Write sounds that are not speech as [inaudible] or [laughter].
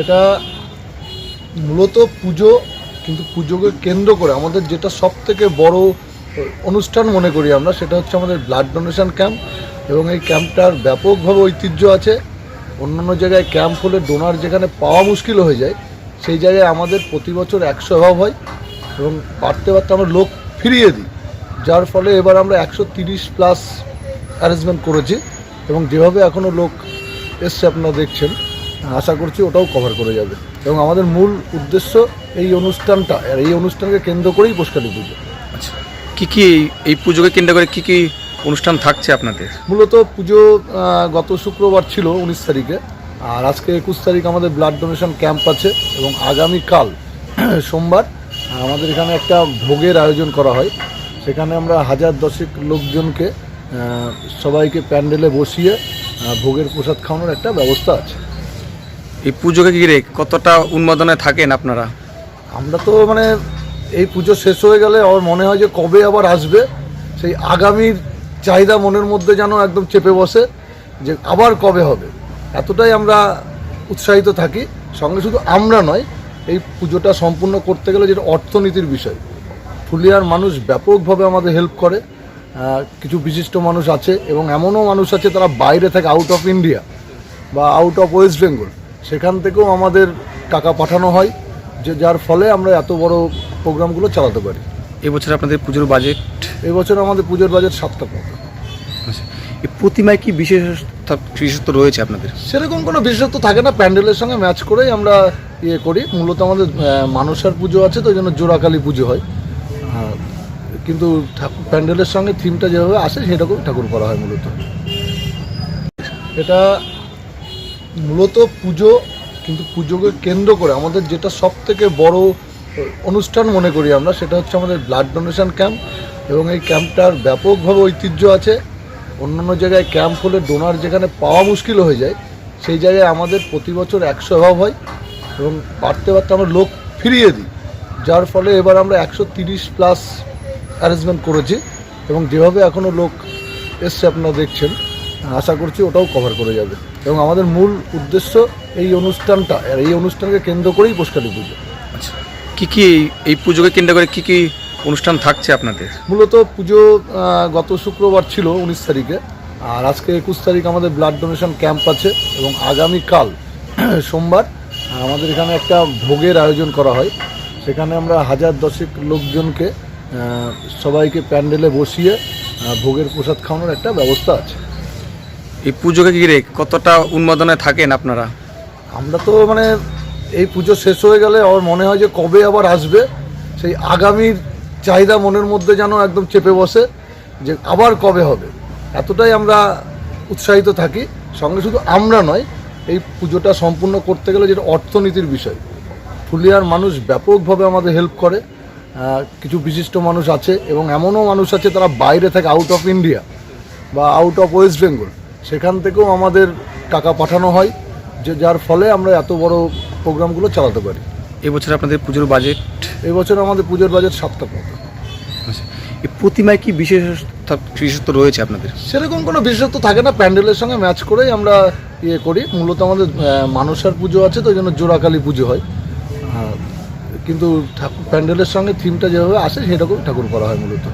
এটা মূলত পুজো, কিন্তু পুজোকে কেন্দ্র করে আমাদের যেটা সব থেকে বড় অনুষ্ঠান মনে করি আমরা, সেটা হচ্ছে আমাদের ব্লাড ডোনেশন ক্যাম্প এবং এই ক্যাম্পটার ব্যাপকভাবে ঐতিহ্য আছে। অন্যান্য জায়গায় ক্যাম্প হলে ডোনার যেখানে পাওয়া মুশকিল হয়ে যায়, সেই জায়গায় আমাদের প্রতি বছর একশো অভাব হয় এবং পারতে পারতে আমরা লোক ফিরিয়ে দিই। যার ফলে এবার আমরা একশো তিরিশ প্লাস অ্যারেঞ্জমেন্ট করেছি এবং যেভাবে এখনও লোক এসছে আপনারা দেখছেন আশা করছি ওটাও কভার করে যাবে। এবং আমাদের মূল উদ্দেশ্য এই অনুষ্ঠানটা আর এই অনুষ্ঠানকে কেন্দ্র করেই পুষ্কালী পুজো। আচ্ছা কী কী এই- এই পুজোকে কেন্দ্র করে কি কি অনুষ্ঠান থাকছে আপনাদের? মূলত পুজো গত শুক্রবার ছিল উনিশ তারিখে আর আজকে একুশ তারিখ আমাদের ব্লাড ডোনেশন ক্যাম্প আছে এবং আগামীকাল [clears throat] সোমবার আমাদের এখানে একটা ভোগের আয়োজন করা হয়। সেখানে আমরা হাজার দশেক লোকজনকে সবাইকে প্যান্ডেলে বসিয়ে ভোগের প্রসাদ খাওয়ানোর একটা ব্যবস্থা আছে। এই পুজোকে ঘিরে কতটা উন্মাদনায় থাকেন আপনারা? আমরা তো মানে এই পুজো শেষ হয়ে গেলে আমার মনে হয় যে কবে আবার আসবে, সেই আগামীর চাহিদা মনের মধ্যে যেন একদম চেপে বসে যে আবার কবে হবে। এতটাই আমরা উৎসাহিত থাকি, সঙ্গে শুধু আমরা নয়, এই পুজোটা সম্পূর্ণ করতে গেলে যেটা অর্থনীতির বিষয়, ফুলিয়ার মানুষ ব্যাপকভাবে আমাদের হেল্প করে কিছু বিশিষ্ট মানুষ আছে এবং এমনও মানুষ আছে তারা বাইরে থাকে আউট অফ ইন্ডিয়া বা আউট অফ ওয়েস্ট বেঙ্গল সেখান থেকেও আমাদের টাকা পাঠানো হয় যে যার ফলে আমরা এত বড় প্রোগ্রামগুলো চালাতে পারি। এবছর আপনাদের পুজোর বাজেট এবছর আমাদের পুজোর বাজেট সাতটা টাকা আচ্ছা এই প্রতিমায় কি বিশেষ বিশেষত্ব রয়েছে আপনাদের? সেরকম কোনো বিশেষত্ব থাকে না প্যান্ডেলের সঙ্গে ম্যাচ করেই আমরা ইয়ে করি। মূলত আমাদের মানুষের পুজো আছে তো ওই জন্য জোড়াকালী পুজো হয়। কিন্তু ঠাকুর প্যান্ডেলের সঙ্গে থিমটা যেভাবে আসে সেরকম ঠাকুর করা হয় মূলত। এটা মূলত পুজো, কিন্তু পুজোকে কেন্দ্র করে আমাদের যেটা সব থেকে বড় অনুষ্ঠান মনে করি আমরা, সেটা হচ্ছে আমাদের ব্লাড ডোনেশন ক্যাম্প এবং এই ক্যাম্পটার ব্যাপকভাবে ঐতিহ্য আছে। অন্যান্য জায়গায় ক্যাম্প হলে ডোনার যেখানে পাওয়া মুশকিল হয়ে যায়, সেই জায়গায় আমাদের প্রতি বছর একশো অভাব হয় এবং পারতে পারতে আমরা লোক ফিরিয়ে দিই। যার ফলে এবার আমরা একশো তিরিশ প্লাস অ্যারেঞ্জমেন্ট করেছি এবং যেভাবে এখনও লোক এসছে আপনারা দেখছেন, আশা করছি ওটাও কভার করে যাবে। এবং আমাদের মূল উদ্দেশ্য এই অনুষ্ঠানটা আর এই অনুষ্ঠানকে কেন্দ্র করেই পুষ্কালী পুজো। আচ্ছা কি কি এই- এই পুজোকে কেন্দ্র করে কি কি অনুষ্ঠান থাকছে আপনাদের? মূলত পুজো গত শুক্রবার ছিল উনিশ তারিখে আর আজকে একুশ তারিখ আমাদের ব্লাড ডোনেশন ক্যাম্প আছে এবং আগামীকাল [clears throat] সোমবার আমাদের এখানে একটা ভোগের আয়োজন করা হয়। সেখানে আমরা হাজার দশেক লোকজনকে সবাইকে প্যান্ডেলে বসিয়ে ভোগের প্রসাদ খাওয়ানোর একটা ব্যবস্থা আছে। এই পুজোকে ঘিরে কতটা উন্মাদনায় থাকেন আপনারা? আমরা তো মানে এই পুজো শেষ হয়ে গেলে আমার মনে হয় যে কবে আবার আসবে, সেই আগামীর চাহিদা মনের মধ্যে যেন একদম চেপে বসে যে আবার কবে হবে। এতটাই আমরা উৎসাহিত থাকি, সঙ্গে শুধু আমরা নয়, এই পুজোটা সম্পূর্ণ করতে গেলে যেটা অর্থনীতির বিষয়। ফুলিয়ার মানুষ ব্যাপকভাবে আমাদের হেল্প করে কিছু বিশিষ্ট মানুষ আছে এবং এমনও মানুষ আছে তারা বাইরে থাকে আউট অফ ইন্ডিয়া বা আউট অফ ওয়েস্ট বেঙ্গল সেখান থেকেও আমাদের টাকা পাঠানো হয় যে যার ফলে আমরা এত বড় প্রোগ্রামগুলো চালাতে পারি। এবছর আপনাদের পুজোর বাজেট এবছর আমাদের পুজোর বাজেট সাতটা টাকা আচ্ছা এই প্রতিমায় কি বিশেষ বিশেষত্ব রয়েছে আপনাদের? সেরকম কোনো বিশেষত্ব থাকে না প্যান্ডেলের সঙ্গে ম্যাচ করেই আমরা ইয়ে করি। মূলত আমাদের মানুষের পুজো আছে তো ওই জন্য জোড়াকালী পুজো হয়। কিন্তু ঠাকুর প্যান্ডেলের সঙ্গে থিমটা যেভাবে আসে সেরকম ঠাকুর করা হয় মূলত।